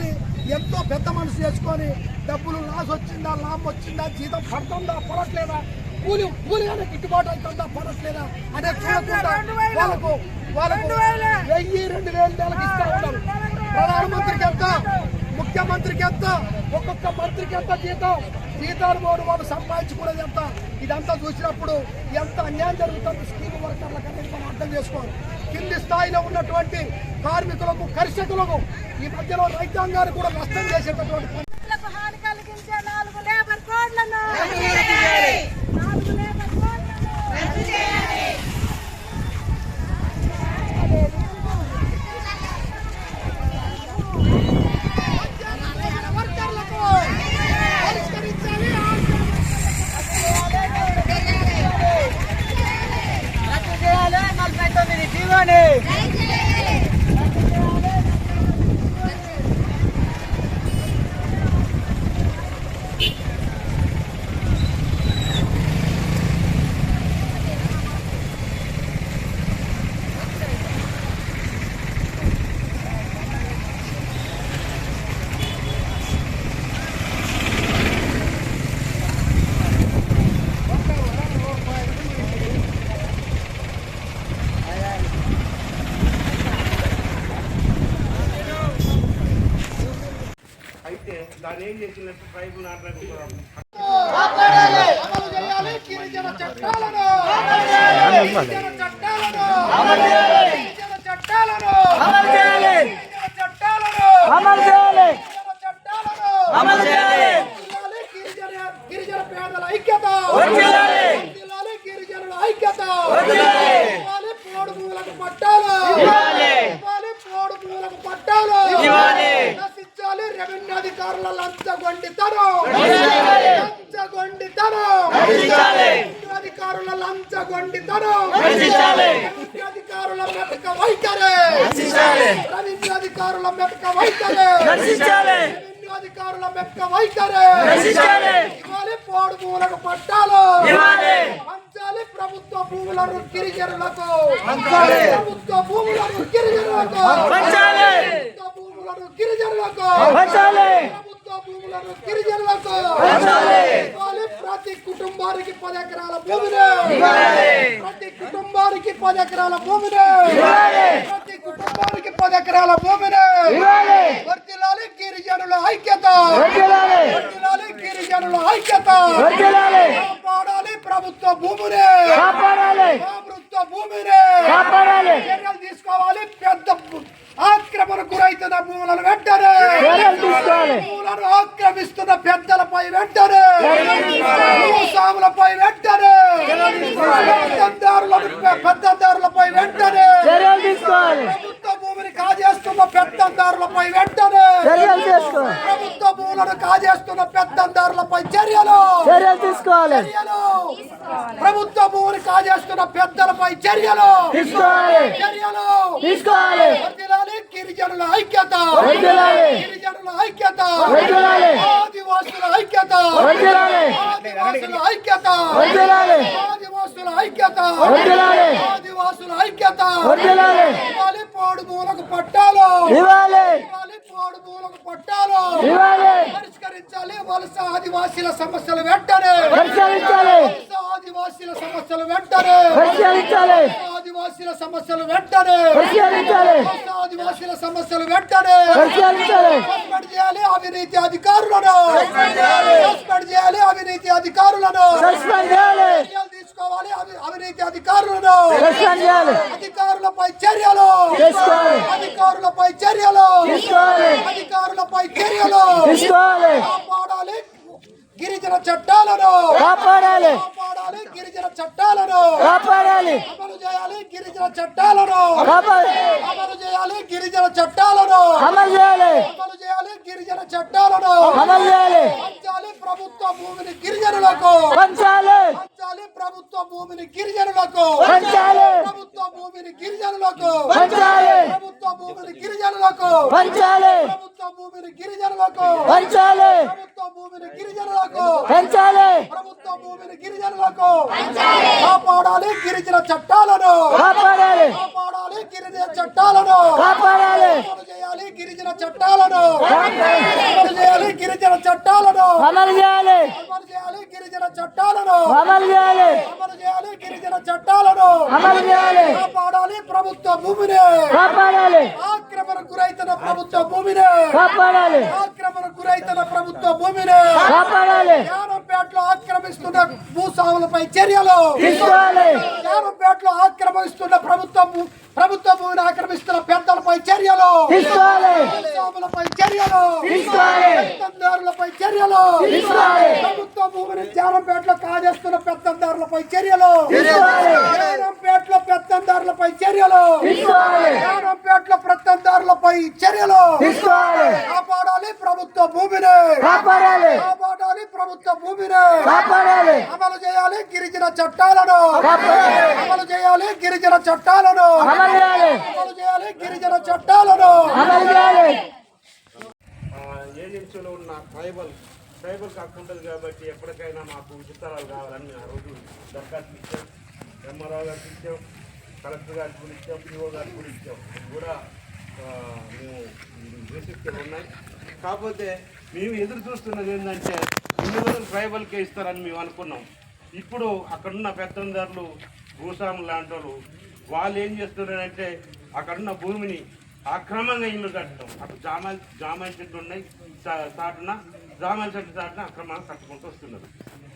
చేసుకొని ఎంతో పెద్ద మనసు చేసుకొని డబ్బులు లాస్ వచ్చిందా లాభం వచ్చిందా జీతం పడుతుందా పడట్లేదా కూలి కూలి అనే గిట్టుబాటు అవుతుందా పడట్లేదా అనే చూడకుండా వాళ్ళకు వాళ్ళకు వెయ్యి రెండు వేలు నెలకి ఇస్తా ఉన్నారు. ప్రధానమంత్రికి ఎంత? ముఖ్యమంత్రికి ఎంత? ఒక్కొక్క మంత్రికి ఎంత జీతం? జీతాలు మూడు వాళ్ళు సంపాదించుకునేది ఎంత? ఇదంతా చూసినప్పుడు ఎంత అన్యాయం జరుగుతుంది? స్కీమ్ వర్కర్లకు అనేది మనం అర్థం చేసుకోవాలి. కింది స్థాయిలో ఉన్నటువంటి కార్మికులకు కర్షకులకు ఈ మధ్యలో రైతాంగాన్ని కూడా నష్టం చేసేటటువంటి ఏం చేసినట్టు ట్రైబుల్ నాటకం అమలు చేయాలి గిరిజన చట్టాలను గిరిజన చట్టాలను గిరిజన చట్టాలను అమలు చేయాలి గిరిజన చట్టాలను అమలు చేయాలి గిరిజన చట్టాలను అమలు చేయాలి వర్ధిల్లాలి గిరిజన గిరిజన పేదల ఐక్యత వర్ధిల్లాలి. వర్ధిల్లాలి గిరిజనుల ఐక్యత వర్ధిల్లాలి. ఇవ్వాలి పోడు భూములకు పట్టాలు ఇవ్వాలి. ఇవ్వాలి పోడు భూములకు పట్టాలు ఇవ్వాలి. నశించాలి రెవెన్యూ అధికారుల నశించాలి. రెవెన్యూ అధికారుల. రెవెన్యూ అధికారుల మెతక వైఖరి. రెవెన్యూ అధికారుల మెతక వైఖరి. రెవెన్యూ అధికారుల మెతక వైఖరి. ఇవ్వాలి పోడు భూములకు పట్టాలు. పంచాలి ప్రభుత్వ భూములను గిరిజనులకు. ప్రభుత్వ భూములను గిరిజనులకు గిరిజనులకు పంచాలి. ప్రభుత్వ భూములను గిరిజనులకు పంచాలి. ఇవ్వాలి ప్రతి కుటుంబానికి పది ఎకరాల భూమిని ఇవ్వాలి. ప్రతి కుటుంబానికి పది ఎకరాల భూమిని ఇవ్వాలి. ప్రతి కుటుంబానికి పది ఎకరాల భూమిని ఇవ్వాలి. వర్తిల్లాలి గిరిజనుల ఐక్యత వర్ధిల్లాలి. వర్తిల్లాలి గిరిజనుల ఐక్యత వర్ధిల్లాలి. కాపాడాలి ప్రభుత్వ భూమిని కాపాడాలి ప్రభుత్వ భూమిని కాపాడాలి చర్యలు తీసుకోవాలి పెద్ద భూ- ఆక్రమణ గురైతున్న భూములను వెంటనే. భూములను ఆక్రమిస్తున్న పెద్దలపై వెంటనే. భూస్వాములపై వెంటనే! పెద్దందారులను పెద్దందారులపై వెంటనే! ప్రభుత్వ భూమిని కాజేస్తున్న పెద్దందారులపై వెంటనే! ప్రభుత్వ భూములను కాజేస్తున్న పెద్దందారులపై చర్యలు! చర్యలు తీసుకోవాలి! ప్రభుత్వ భూమిని కాజేస్తున్న పెద్దలపై చర్యలు! తీసుకోవాలి! చర్యలు! తీసుకోవాలి! గిరిజనుల ఐక్యత. గిరిజనుల ఐక్యత. ఆదివాసుల ఐక్యత. ఆదివాసుల ఐక్యత. ఆదివాసుల ఐక్యత. ఆదివాసుల ఐక్యత పోడు భూములకు పట్టాలు పోడు భూములకు పట్టాలు పరిష్కరించాలి వలస ఆదివాసీల సమస్యలు వెంటనే. పరిష్కరించాలి. వలస ఆదివాసీల సమస్యలు వెంటనే. ఆదివాసీల సమస్యలు వెంటనే. పరిష్కరించాలి. వలస ఆదివాసీల సమస్యలు వెంటనే. పరిష్కరించాలి. సస్పెండ్ చేయాలి అవినీతి అధికారులను. సస్పెండ్ చేయాలి. అవినీతి అధికారులను. సస్పెండ్ చేయాలి అవి- అవినీతి అధికారులను. అధికారులపై చర్యలు. అధికారులపై చర్యలు. అధికారులపై చర్యలు. కాపాడాలి గిరిజన చట్టాలను. కాపాడాలి. కాపాడాలి గిరిజన చట్టాలను. కాపాడాలి. అమలు చేయాలి గిరిజన చట్టాలను. అమలు చేయాలి గిరిజన చట్టాలను. అమలు చేయాలి. అమలు చేయాలి గిరిజన చట్టాలను. అమలు చేయాలి. పంచాలి ప్రభుత్వ భూమిని గిరిజనులకు. పంచాలి. భూమిని గిరిజనులకు. పంచాలి. ప్రభుత్వ భూమిని గిరిజనులకు. పంచాలి. ప్రభుత్వ భూమిని గిరిజనులకు. పంచాలి. ప్రభుత్వ భూమిని గిరిజనులకు. పంచాలి. ప్రభుత్వ భూమిని గిరిజనులకు. పెంచాలి. ప్రభుత్వ భూమిని గిరిజనులకు. కాపాడాలి గిరిజన చట్టాలను కాపాడాలి కాపాడాలి గిరిజన చట్టాలను కాపాడాలి అమలు చేయాలి గిరిజన చట్టాలను అమలు చేయాలి గిరిజన చట్టాలను అమలు చేయాలి అమలు చేయాలి గిరిజన చట్టాలను అమలు చేయాలి అమలు చేయాలి గిరిజన చట్టాలను అమలు చేయాలి కాపాడాలి ప్రభుత్వ భూమిని కాపాడాలి ఆక్రమణకు గురైతున్న ప్రభుత్వ భూమిని. కాపాడాలి. ఆక్రమణకు గురైతున్న ప్రభుత్వ భూమిని. కాపాడాలి. జ్ఞానంపేటలో ఆక్రమిస్తున్న భూస్వాములపై చర్యలు. తీసుకోవాలి. జ్ఞానంపేటలో ఆక్రమిస్తున్న ప్రభుత్వ ప్రభుత్వ భూమిని ఆక్రమిస్తున్న పెద్దలపై చర్యలు. భూస్వాములపై చర్యలు. పెత్తందారులపై చర్యలు. ప్రభుత్వ భూమిని జ్ఞానంపేటలో కాజేస్తున్న పెత్తందారులపై చర్యలు. జ్ఞానంపేటలో పెత్తందారులపై చర్యలు. జ్ఞానంపేటలో పెత్తందారులపై చర్యలు. కాపాడాలి ప్రభుత్వ భూమిని. కాపాడాలి. ప్రభుత్వ భూమిని. అమలు చేయాలి గిరిజన చట్టాలను. అమలు చేయాలి గిరిజన చట్టాలను. అమలు చేయాలి. గిరిజన చట్టాలను. అమలు చేయాలి. ఏజెన్సీలో ఉన్న ట్రైబల్ ట్రైబల్ ఉంటుంది కాబట్టి ఎప్పటికైనా మాకు విస్తరాలు కావాలని ఆ రోజు దరఖాస్తు ఇచ్చాం. ఎంఆర్ఓ గారికి ఇచ్చాం కలెక్టర్ గారికి కూడా ఇచ్చాం పిఓ గారికి కూడా ఇచ్చాం. కూడా ఆ, మేము రిసిప్ట్లు ఉన్నాయి. కాకపోతే మేము ఎదురు చూస్తున్నది ఏంటంటే ఇన్ని రోజులు ట్రైబల్కే ఇస్తారని మేము అనుకున్నాం. ఇప్పుడు అక్కడున్న పెత్తందారులు భూస్వాములు లాంటి వాళ్ళు వాళ్ళు ఏం చేస్తున్నారంటే అక్కడున్న భూమిని అక్రమంగా ఇల్లు కట్టడం. అప్పుడు జామాయి జామాయి చెట్లు ఉన్నాయి సాటున చాటున జామాయి చెట్టు చాటున అక్రమంగా కట్టుకుంటూ వస్తున్నారు.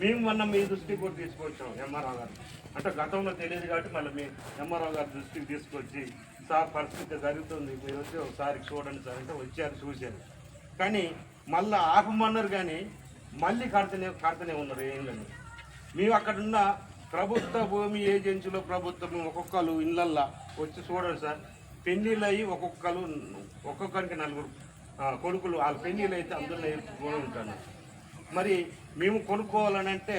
మేము మొన్న మీ దృష్టికి కూడా తీసుకొచ్చాం ఎంఆర్ఓ గారు. అంటే గతంలో తెలియదు కాబట్టి మళ్ళీ మీ ఎంఆర్ఓ గారి దృష్టికి తీసుకొచ్చి సార్ పరిస్థితి జరుగుతుంది. మీరు వచ్చి ఒకసారి చూడండి సార్ అంటే వచ్చారు చూశారు. కానీ మళ్ళీ ఆపమన్నారు కానీ మళ్ళీ కడతనే కడతనే ఉన్నారు ఏం లేదు. మేము అక్కడున్న ప్రభుత్వ భూమి ఏజెన్సీలో ప్రభుత్వం ఒక్కొక్కరు ఇళ్ళల్లో వచ్చి చూడండి సార్. పెళ్ళిళ్ళు అయ్యి ఒక్కొక్కరు ఒక్కొక్కరికి నలుగురు కొడుకులు వాళ్ళ పెళ్ళిళ్ళు అయితే అందులో కొని ఉంటాను మరి మేము కొనుక్కోవాలని అంటే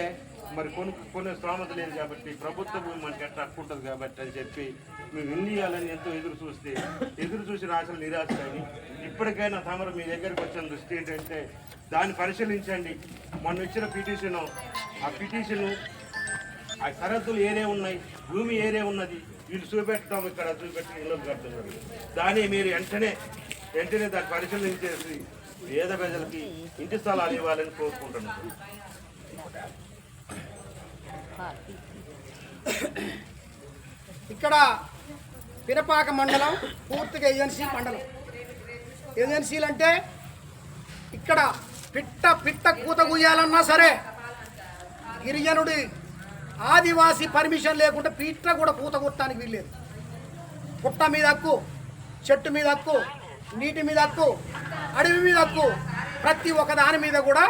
మరి కొను కొనే స్తోమత లేదు కాబట్టి ప్రభుత్వ భూమి మనకి ఎట్లా హక్కు ఉంటుంది కాబట్టి అని చెప్పి మేము ఇల్లు ఇవ్వాలని ఎంతో ఎదురు చూస్తే ఎదురు చూసిన ఆశలు నిరాశ కానీ ఇప్పటికైనా తమరు మీ దగ్గరికి వచ్చిన దృష్టి ఏంటంటే దాన్ని పరిశీలించండి. మొన్న ఇచ్చిన పిటిషను ఆ పిటిషను ఆ సరహద్దులు ఏరే ఉన్నాయి భూమి ఏరే ఉన్నది వీళ్ళు చూపెట్టడం ఇక్కడ చూపెట్టి ఇల్లు కడుతున్నారు దాన్ని మీరు వెంటనే వెంటనే దాన్ని పరిశీలించేసి పేద ప్రజలకి ఇంటి స్థలాలు ఇవ్వాలని కోరుకుంటున్నాను ఇక్కడ పిరపాక మండలం పూర్తిగా ఏజెన్సీ మండలం. ఏజెన్సీలు అంటే ఇక్కడ పిట్ట పిట్ట కూత గుయ్యాలన్నా సరే గిరిజనుడి ఆదివాసీ పర్మిషన్ లేకుండా పిట్ట కూడా పూత కొట్టడానికి వీల్లేదు. పుట్ట మీద హక్కు చెట్టు మీద హక్కు నీటి మీద హక్కు అడవి మీద హక్కు ప్రతి ఒక్క దాని మీద కూడా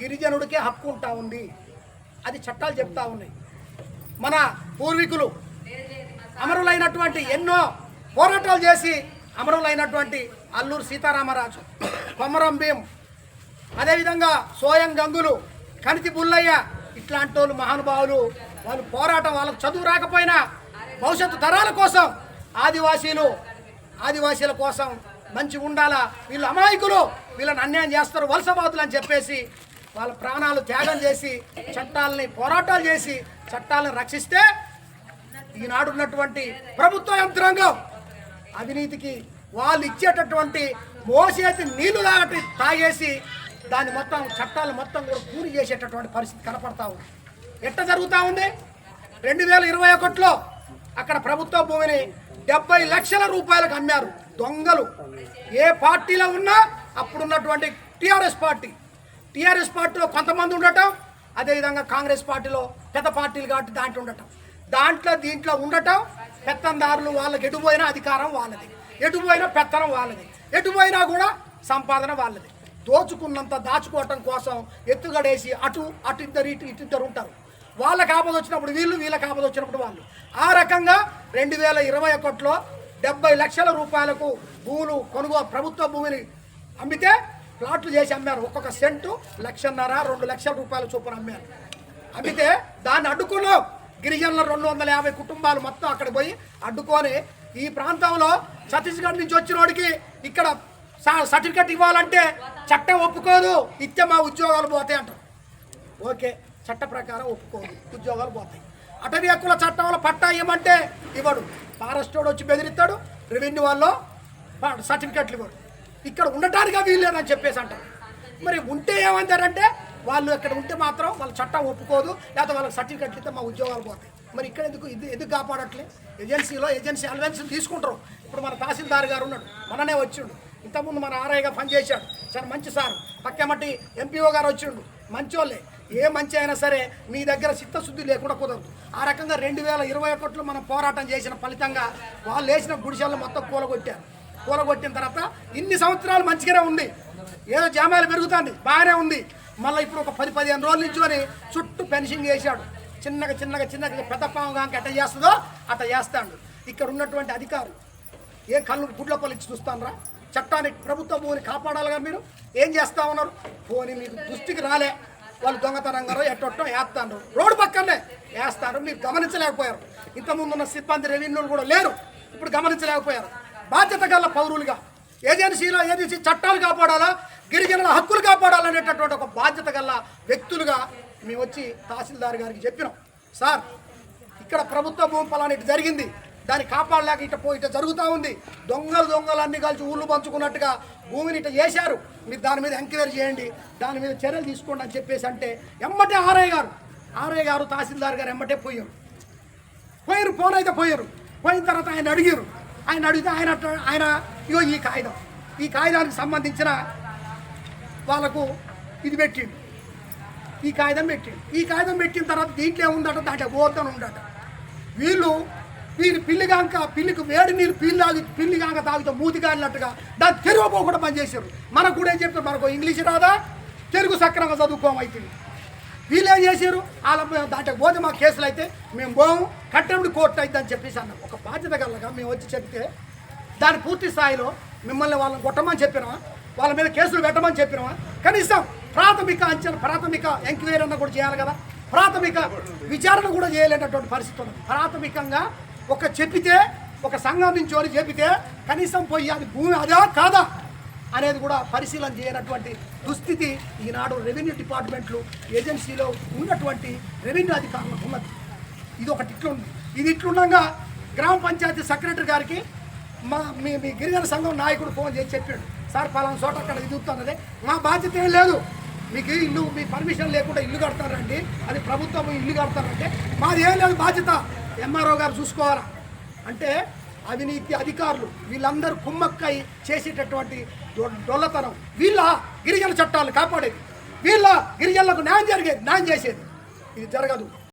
గిరిజనుడికే హక్కు ఉంటా ఉంది. అది చట్టాలు చెప్తా ఉన్నాయి. మన పూర్వీకులు అమరులైనటువంటి ఎన్నో పోరాటాలు చేసి అమరులైనటువంటి అల్లూరు సీతారామరాజు కొమరం భీం అదేవిధంగా సోయం గంగులు కణితి బుల్లయ్య ఇట్లాంటి వాళ్ళు మహానుభావులు వాళ్ళు పోరాటం వాళ్ళకు చదువు రాకపోయినా భవిష్యత్తు తరాల కోసం ఆదివాసీలు ఆదివాసీల కోసం మంచి ఉండాలా? వీళ్ళు అమాయకులు వీళ్ళని అన్యాయం చేస్తారు వలసబాతులు అని చెప్పేసి వాళ్ళ ప్రాణాలు త్యాగం చేసి చట్టాలని పోరాటాలు చేసి చట్టాలను రక్షిస్తే ఈనాడు ఉన్నటువంటి ప్రభుత్వ యంత్రాంగం అవినీతికి వాళ్ళు ఇచ్చేటటువంటి మోసేసి నీళ్ళు తాగటి తాగేసి దాన్ని మొత్తం చట్టాలు మొత్తం కూడా పూరి చేసేటటువంటి పరిస్థితి కనపడతా ఉంది. ఎట్ట జరుగుతూ ఉంది? రెండు వేల ఇరవై ఒకటిలో అక్కడ ప్రభుత్వ భూమిని డెబ్బై లక్షల రూపాయలకు అమ్మారు దొంగలు. ఏ పార్టీలో ఉన్నా అప్పుడున్నటువంటి టీఆర్ఎస్ పార్టీ. టీఆర్ఎస్ పార్టీలో కొంతమంది ఉండటం అదేవిధంగా కాంగ్రెస్ పార్టీలో పెద్ద పార్టీలు కాబట్టి దాంట్లో ఉండటం. దాంట్లో దీంట్లో ఉండటం పెత్తందారులు వాళ్ళకి ఎటుపోయినా అధికారం వాళ్ళది. ఎటుపోయినా పెత్తనం వాళ్ళది. ఎటుపోయినా కూడా సంపాదన వాళ్ళది. దోచుకున్నంత దాచుకోవటం కోసం ఎత్తుగడేసి అటు అటు ఇద్దరు ఇటు ఇటు ఇద్దరు ఉంటారు. వాళ్ళకి ఆపద వచ్చినప్పుడు వీళ్ళు వీళ్ళకి ఆపద వచ్చినప్పుడు వాళ్ళు. ఆ రకంగా రెండు వేల ఇరవై ఒకటిలో డెబ్బై లక్షల రూపాయలకు భూములు కొనుగోలు ప్రభుత్వ భూమిని అమ్మితే ప్లాట్లు చేసి అమ్మారు. ఒక్కొక్క సెంటు లక్షన్నర రెండు లక్షల రూపాయల చొప్పున అమ్మారు. అమ్మితే దాన్ని అడ్డుకున్నాం. గిరిజనుల రెండు వందల యాభై కుటుంబాలు మొత్తం అక్కడ పోయి అడ్డుకొని ఈ ప్రాంతంలో ఛత్తీస్గఢ్ నుంచి వచ్చినోడికి ఇక్కడ సా- సర్టిఫికెట్ ఇవ్వాలంటే చట్టం ఒప్పుకోదు. ఇచ్చే మా ఉద్యోగాలు పోతాయి అంటారు ఓకే. చట్ట ప్రకారం ఒప్పుకోదు ఉద్యోగాలు పోతాయి. అటవీ హక్కుల చట్టంలో పట్టా ఇవ్వమంటే ఇవ్వడు. ఫారెస్ట్ వాడు వచ్చి బెదిరిస్తాడు రెవెన్యూ వాళ్ళు సర్టిఫికెట్లు ఇవ్వడు. ఇక్కడ ఉండటానికి వీల్లేదని చెప్పేసి అంటారు. మరి ఉంటే ఏమంటారంటే వాళ్ళు ఇక్కడ ఉంటే మాత్రం వాళ్ళ చట్టం ఒప్పుకోదు లేకపోతే వాళ్ళకి సర్టిఫికెట్లు ఇస్తే మా ఉద్యోగాలు పోతాయి. మరి ఇక్కడ ఎందుకు ఇది ఎందుకు కాపాడట్లే? ఏజెన్సీలో ఏజెన్సీ అలవెన్స్ని తీసుకుంటారు. ఇప్పుడు మన తహసీల్దార్ గారు ఉన్నాడు మననే వచ్చిండు. ఇంతకుముందు మన ఆర్ఐగా పనిచేశాడు. చాలా మంచి సార్. పక్కమట్టి ఎంపీఓ గారు వచ్చిండు. మంచోళ్ళే. ఏ మంచి అయినా సరే మీ దగ్గర చిత్తశుద్ధి లేకుండా కుదరదు. ఆ రకంగా రెండు వేల ఇరవై ఒకటిలో మనం పోరాటం చేసిన ఫలితంగా వాళ్ళు వేసిన గుడిసెలను మొత్తం కూలగొట్టారు. కూలగొట్టిన తర్వాత ఇన్ని సంవత్సరాలు మంచిగానే ఉంది. ఏదో జామాలు పెరుగుతుంది బాగానే ఉంది. మళ్ళీ ఇప్పుడు ఒక పది పదిహేను రోజుల నుంచి చుట్టూ పెన్షన్ చేశాడు చిన్నగా చిన్నగా చిన్నగా పెద్ద పాము ఎట్ట చేస్తుందో అట్ట చేస్తాడు. ఇక్కడ ఉన్నటువంటి అధికారులు ఏ కళ్ళు గుడ్ల పలిచి చూస్తానరా చట్టాన్ని ప్రభుత్వ భూమిని కాపాడాలిగా మీరు? ఏం చేస్తా ఉన్నారు? పోనీ మీకు దృష్టికి రాలే. వాళ్ళు దొంగతనంగారో ఎట్టొట్టో వేస్తాను రోడ్డు పక్కనే వేస్తారు మీరు గమనించలేకపోయారు. ఇంతకుముందు ఉన్న సిబ్బంది రెవెన్యూలు కూడా లేరు ఇప్పుడు గమనించలేకపోయారు. బాధ్యత గల పౌరులుగా ఏజెన్సీలో ఏజెన్సీ చట్టాలు కాపాడాలా గిరిజనుల హక్కులు కాపాడాలనేటటువంటి ఒక బాధ్యత గల వ్యక్తులుగా మేము వచ్చి తహసీల్దార్ గారికి చెప్పినాం. సార్ ఇక్కడ ప్రభుత్వ భూమి ఫలానా జరిగింది. దాన్ని కాపాడలేక ఇట పోయి ఇట జరుగుతూ ఉంది. దొంగలు దొంగలు అన్ని కలిసి ఊళ్ళు పంచుకున్నట్టుగా భూమిని ఇట చేశారు మీరు దాని మీద ఎంక్వైరీ చేయండి. దాని మీద చర్యలు తీసుకోండి అని చెప్పేసి అంటే ఎమ్మటే ఆర్ఐ గారు ఆర్ఐ గారు తహసీల్దార్ గారు ఎమ్మటే పోయారు. పోయారు ఫోన్ అయితే పోయారు. పోయిన తర్వాత ఆయన అడిగారు. ఆయన అడిగితే ఆయన ఆయన ఇగో ఈ కాగితం. ఈ కాగితానికి సంబంధించిన వాళ్ళకు ఇది పెట్టిండు. ఈ కాగితం పెట్టిండు. ఈ కాగితం పెట్టిన తర్వాత దీంట్లో ఏముందట? దాంట్లో పోతను ఉండట వీళ్ళు వీళ్ళు పిల్లిగాంక పిల్లికి వేడి నీళ్ళు పిల్లి తాగి పిల్లిగాంక తాగితే మూతి కాలినట్టుగా దాన్ని తెలుగు పోకుండా పనిచేశారు మనకు కూడా ఏం చెప్తారు? మనకు ఇంగ్లీష్ రాదా? తెలుగు సక్రమంగా చదువుకోమైతుంది. వీళ్ళు ఏం చేశారు? వాళ్ళ దాంట్లో పోతే మా కేసులు అయితే మేము పోము కట్టెముడి కోర్టు అయితే అని చెప్పేసి అన్నాం. ఒక బాధ్యత కలగా మేము వచ్చి చెప్తే దాని పూర్తి స్థాయిలో మిమ్మల్ని వాళ్ళని కొట్టమని చెప్పినామా వాళ్ళ మీద కేసులు పెట్టమని చెప్పినామా కనీసం ప్రాథమిక అంచనా ప్రాథమిక ఎంక్వైరీ అన్న కూడా చేయాలి కదా. ప్రాథమిక విచారణ కూడా చేయలేనటువంటి పరిస్థితి ఉంది ప్రాథమికంగా ఒక చెప్పితే ఒక సంఘం నుంచి వాళ్ళు చెప్పితే కనీసం పోయి అది భూమి అదా కాదా అనేది కూడా పరిశీలన చేయనటువంటి దుస్థితి ఈనాడు రెవెన్యూ డిపార్ట్మెంట్లు ఏజెన్సీలో ఉన్నటువంటి రెవెన్యూ అధికారులకు ఉన్నది. ఇది ఒకటి ఇట్లుంది. ఇది ఇట్లుండగా గ్రామ పంచాయతీ సెక్రటరీ గారికి మా మీ మీ గిరిజన సంఘం నాయకుడు ఫోన్ చేసి చెప్పాడు. సార్ పలానా చోట అక్కడ ఇది మా బాధ్యత ఏం లేదు. మీకు ఇల్లు మీ పర్మిషన్ లేకుండా ఇల్లు కడతారండి. అది ప్రభుత్వం ఇల్లు కడతారంటే మాది ఏం లేదు బాధ్యత. ఎంఆర్ఓ గారు చూసుకోవాలా? అంటే అవినీతి అధికారులు వీళ్ళందరూ కుమ్మక్కై చేసేటటువంటి డొల్లతనం. వీళ్ళ గిరిజన చట్టాలు కాపాడేది. వీళ్ళ గిరిజనులకు న్యాయం జరిగేది న్యాయం చేసేది. ఇది జరగదు.